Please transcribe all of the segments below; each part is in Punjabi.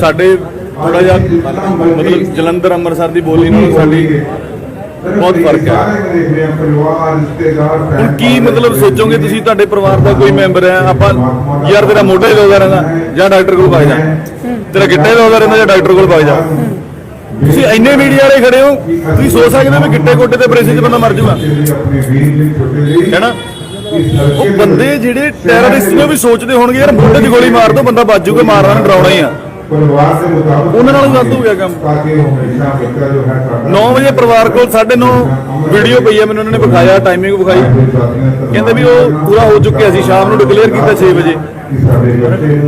ਸਾਡੇ ਥੋੜਾ ਜਿਹਾ ਮਤਲਬ ਜਲੰਧਰ ਅੰਮ੍ਰਿਤਸਰ ਦੀ ਬੋਲੀ ਨਾਲ ਸਾਡੀ ਬਹੁਤ ਫ਼ਰਕ ਹੈ। ਹੁਣ ਕੀ ਮਤਲਬ ਸੋਚੋਗੇ ਤੁਸੀਂ? ਤੁਹਾਡੇ ਪਰਿਵਾਰ ਦਾ ਕੋਈ ਮੈਂਬਰ ਹੈ? ਆਪਾਂ ਯਾਰ ਤੇਰਾ ਮੋਢਾ ਹੀ ਦੁਖਦਾ ਰਹਿੰਦਾ ਜਾਂ ਡਾਕਟਰ ਕੋਲ ਭਾਗ ਜਾ। ਤੇਰਾ ਗਿੱਟਾ ਹੀ ਰਹਿੰਦਾ ਜਾਂ ਡਾਕਟਰ ਕੋਲ ਭਾਗ ਜਾ। ਤੁਸੀਂ ਇੰਨੇ ਮੀਡੀਆ ਵਾਲੇ ਖੜੇ ਹੋ, ਤੁਸੀਂ ਸੋਚ ਸਕਦੇ ਹੋ ਵੀ ਗਿੱਟੇ ਗੋਡੇ ਤੇ ਆਪਰੇਸ਼ਨ 'ਚ ਬੰਦਾ ਮਰ ਜਾਊਗਾ? ਹੈਨਾ ਉਹ ਬੰਦੇ ਜਿਹੜੇ ਟੈਰਰਿਸਟ ਨੇ ਵੀ ਸੋਚਦੇ ਹੋਣਗੇ, ਯਾਰ ਮੋਢੇ 'ਚ ਗੋਲੀ ਮਾਰ ਦੋ, ਬੰਦਾ ਬਚ ਜਾਊਗਾ ਮਾਰਨਾ ਡਰਾਉਣਾ ਹੀ ਆ। ਪਰਿਵਾਰ ਦੇ ਮੁਤਾਬਕ ਉਹਨਾਂ ਨਾਲ ਵੱਧ ਹੋ ਗਿਆ ਕੰਮ। ਤਾਂ ਕਿ ਹਮੇਸ਼ਾ ਬੱਚਾ ਜੋ ਹੈ ਤੁਹਾਡਾ 9 ਵਜੇ ਪਰਿਵਾਰ ਕੋਲ 9:30 ਵੀਡੀਓ ਪਈ ਹੈ ਮੈਨੂੰ ਉਹਨਾਂ ਨੇ ਵਿਖਾਇਆ ਟਾਈਮਿੰਗ ਵਿਖਾਈ। ਕਹਿੰਦੇ ਵੀ ਉਹ ਪੂਰਾ ਹੋ ਚੁੱਕਿਆ ਸੀ ਸ਼ਾਮ ਨੂੰ ਡਿਕਲੇਅਰ ਕੀਤਾ 6 ਵਜੇ।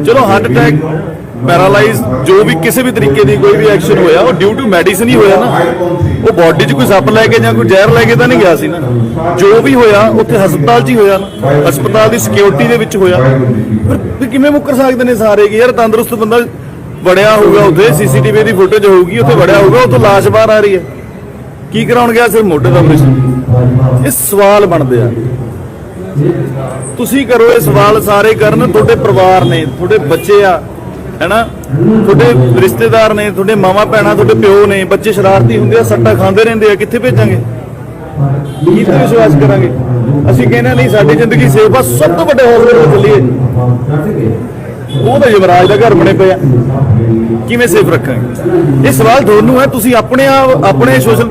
ਚਲੋ ਹਾਰਟ ਅਟੈਕ ਪੈਰਾਲਾਈਜ਼ ਜੋ ਵੀ ਕਿਸੇ ਵੀ ਤਰੀਕੇ ਦੀ ਕੋਈ ਵੀ ਐਕਸ਼ਨ ਹੋਇਆ ਉਹ ਡਿਊ ਟੂ ਮੈਡੀਸਨ ਹੀ ਹੋਇਆ ਨਾ। ਉਹ ਬਾਡੀ 'ਚ ਕੋਈ ਸੱਪ ਲੈ ਕੇ ਜਾਂ ਕੋਈ ਜ਼ਹਿਰ ਲੈ ਕੇ ਤਾਂ ਨਹੀਂ ਗਿਆ ਸੀ ਨਾ। ਜੋ ਵੀ ਹੋਇਆ ਉੱਥੇ ਹਸਪਤਾਲ 'ਚ ਹੀ ਹੋਇਆ। ਨਾ ਹਸਪਤਾਲ ਦੀ ਸਿਕਿਉਰਿਟੀ ਦੇ ਵਿੱਚ ਹੋਇਆ। ਫਿਰ ਕਿਵੇਂ ਮੁੱਕਰ ਸਕਦੇ ਨੇ ਸਾਰੇ ਕਿ ਯਾਰ ਤੰਦਰੁਸਤ ਬੰਦਾ ਵੜਿਆ ਹੋਊਗਾ ਉੱਥੇ ਸੀਸੀਟੀਵੀ ਦੀ ਫੁਟੇਜ ਹੋਊਗੀ, ਉੱਥੇ ਵੜਿਆ ਹੋਊਗਾ, ਉੱਥੋਂ ਲਾਸ਼ ਬਾਹਰ ਆ ਰਹੀ ਹੈ। ਕੀ ਕਰਾਉਣ ਗਿਆ ਸਿਰ ਮੋਢੇ ਦਾ ਆਪਰੇਸ਼ਨ ਇਹ ਸਵਾਲ ਬਣਦੇ ਆ। ਤੁਸੀਂ ਕਰੋ ਇਹ ਸਵਾਲ ਸਾਰੇ ਕਰਨ, ਤੁਹਾਡੇ ਪਰਿਵਾਰ ਨੇ, ਤੁਹਾਡੇ ਬੱਚੇ ਆ, ਹੈਨਾ? ਤੁਹਾਡੇ ਰਿਸ਼ਤੇਦਾਰ ਨੇ, ਤੁਹਾਡੇ ਮਾਵਾ ਭੈਣਾਂ, ਤੁਹਾਡੇ ਪਿਓ ਨੇ, ਬੱਚੇ ਸ਼ਰਾਰਤੀ ਹੁੰਦੇ ਆ, ਸੱਟਾ ਖਾਂਦੇ ਰਹਿੰਦੇ ਆ, ਕਿੱਥੇ ਭੇਜਾਂਗੇ? ਕੀ ਤੇ ਵਿਸ਼ਵਾਸ ਕਰਾਂਗੇ? ਅਸੀਂ ਕਹਿੰਦੇ ਨਹੀਂ, ਸਾਡੀ ਜ਼ਿੰਦਗੀ ਸੇਫ ਆ, ਸਭ ਤੋਂ ਵੱਡੇ ਹਸਪਤਾਲ ਚੱਲੀਏ। ਉਹ ਤਾਂ ਯੁਵਰਾਜ ਦਾ ਘਰ ਬਣੇ ਪਏ ਆ। ਕਿਵੇਂ ਸੇਫ ਰੱਖਾਂਗੇ? ਇਹ ਸਵਾਲ ਤੁਹਾਨੂੰ ਹੈ ਤੁਸੀਂ ਆਪਣੇ ਆਪ ਆਪਣੇ ਸੋਸ਼ਲ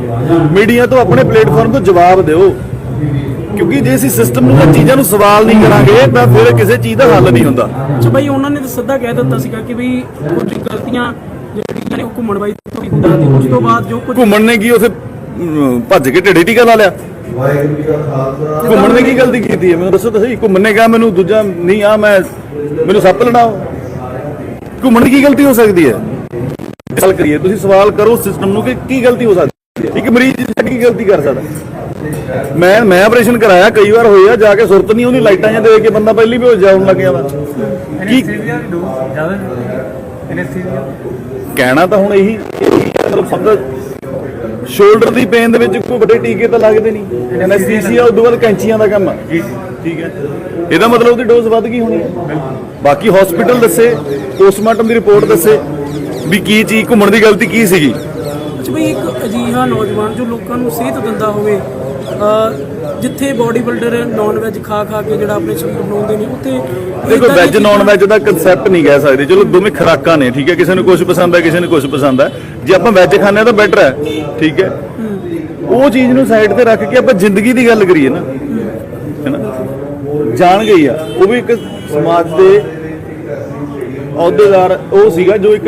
ਮੀਡੀਆ ਤੋਂ ਆਪਣੇ ਪਲੇਟਫਾਰਮ ਤੋਂ ਜਵਾਬ ਦਿਓ। ਕਿਉਂਕਿ ਜੇ ਅਸੀਂ ਸਿਸਟਮ ਨੂੰ ਚੀਜ਼ਾਂ ਨੂੰ ਸਵਾਲ ਨਹੀਂ ਕਰਾਂਗੇ ਤਾਂ ਫਿਰ ਕਿਸੇ ਚੀਜ਼ ਦਾ ਹੱਲ ਨਹੀਂ ਹੁੰਦਾ। ਅੱਛਾ ਭਾਈ ਉਹਨਾਂ ਨੇ ਤਾਂ ਸਿੱਧਾ ਕਹਿ ਦਿੱਤਾ ਸੀਗਾ ਕਿ ਵੀ ਕੁਝ ਗਲਤੀਆਂ ਜਿਹੜੀਆਂ ਨੇ ਉਹ ਘੁੰਮਣ ਬਾਈ ਤੋਂ ਹੁੰਦਾ ਤੇ ਉਸ ਤੋਂ ਬਾਅਦ ਜੋ ਕੁਝ ਘੁੰਮਣ ਨੇ ਕੀ ਉਥੇ ਭੱਜ ਕੇ ਢੇਡੀ ਟੀਕਾ ਲਾ ਲਿਆ? ਵਾਹਿਗੁਰੂ ਜੀ ਕਾ ਖਾਲਸਾ। ਘੁੰਮਣ ਨੇ ਕੀ ਗਲਤੀ ਕੀਤੀ ਹੈ? ਮੈਨੂੰ ਦੱਸੋ ਤਾਂ ਸਹੀ ਘੁੰਮਣ ਨੇ ਕਿਹਾ ਮੈਨੂੰ ਦੂਜਾ ਨਹੀਂ ਆ ਮੈਂ ਮੈਨੂੰ ਸੱਪ ਲੜਾਓ ਘੁੰਮਣ ਦੀ ਕੀ ਗਲਤੀ ਹੋ ਸਕਦੀ ਹੈ? ਸਵਾਲ ਕਰੀਏ ਤੁਸੀਂ ਸਵਾਲ ਕਰੋ ਸਿਸਟਮ ਨੂੰ ਕਿ ਕੀ ਗਲਤੀ ਹੋ ਸਕਦੀ ਹੈ? ਇੱਕ ਮਰੀਜ਼ ਕੀ ਗਲਤੀ ਕਰ ਸਕਦਾ। ਮੈਂ ਮੈਂ ਆਪਰੇਸ਼ਨ ਕਰਾਇਆ ਕਈ ਵਾਰ ਹੋਇਆ ਜਾ ਕੇ ਸੁਰਤ ਨਹੀਂ ਉਹਦੀ ਲਾਈਟਾਂ ਜਾਂ ਦੇਖ ਕੇ ਬੰਦਾ ਪਹਿਲੀ ਵੀ ਹੋ ਜਾਉਣ ਲੱਗ ਜਾਂਦਾ ਕੀ ਕਹਿਣਾ ਤਾਂ ਹੁਣ ਇਹੀ ਮਤਲਬ ਸਮਝ ਸ਼ੋਲਡਰ ਦੀ ਪੇਨ ਦੇ ਵਿੱਚ ਕੋਈ ਵੱਡੇ ਟੀਕੇ ਤਾਂ ਲੱਗਦੇ ਨਹੀਂ। ਐਨਐਸਥੀਸੀਆ ਉਦੋਂ ਬਾਅਦ ਕੈਂਚੀਆਂ ਦਾ ਕੰਮ ਆ। ਜੀ ਠੀਕ ਹੈ। ਇਹਦਾ ਮਤਲਬ ਉਹਦੀ ਡੋਜ਼ ਵੱਧ ਗਈ ਹੋਣੀ। ਹੈ ਬਾਕੀ ਹਸਪੀਟਲ ਦੱਸੇ ਪੋਸਟਮਾਰਟਮ ਦੀ ਰਿਪੋਰਟ ਦੱਸੇ ਵੀ ਕੀ ਚੀਜ਼ ਘੁੰਮਣ ਦੀ ਗਲਤੀ ਕੀ ਸੀਗੀ? ਅੱਛਾ ਭਾਈ ਇੱਕ ਅਜੀਹਾ ਨੌਜਵਾਨ ਜੋ ਲੋਕਾਂ ਨੂੰ ਸਿਹਤ ਦਿੰਦਾ ਹੋਵੇ ਜਿੱਥੇ ਬਾਡੀ ਬਿਲਡਰ ਨਾਨ ਵੈਜ ਖਾ ਖਾ ਕੇ ਜਿਹੜਾ ਆਪਣੇ ਸਰੀਰ ਬਣਾਉਂਦੇ ਨੇ ਉੱਥੇ ਦੇਖੋ ਵੈਜ ਨਾਨ ਵੈਜ ਦਾ ਕਨਸੈਪਟ ਨਹੀਂ ਕਹਿ ਸਕਦੇ। ਚਲੋ ਦੋਵੇਂ ਖੁਰਾਕਾਂ ਨੇ ਠੀਕ ਹੈ? ਕਿਸੇ ਨੂੰ ਕੁਝ ਪਸੰਦ ਹੈ ਕਿਸੇ ਨੂੰ ਕੁਝ ਪਸੰਦ ਹੈ। ਜੇ ਆਪਾਂ ਵੈਜ ਖਾਂਦੇ ਤਾਂ ਬੈਟਰ ਹੈ ਠੀਕ ਹੈ? ਉਹ ਚੀਜ਼ ਨੂੰ ਸਾਈਡ ਤੇ ਰੱਖ ਕੇ ਆਪਾਂ ਜ਼ਿੰਦਗੀ ਦੀ ਗੱਲ ਕਰੀਏ ਨਾ। ਹੈਨਾ? ਜਾਣ ਗਈ ਆ। ਉਹ ਵੀ ਇੱਕ ਸਮਾਜ ਦੇ ਅਹੁਦੇਦਾਰ ਉਹ ਸੀਗਾ ਜੋ ਇੱਕ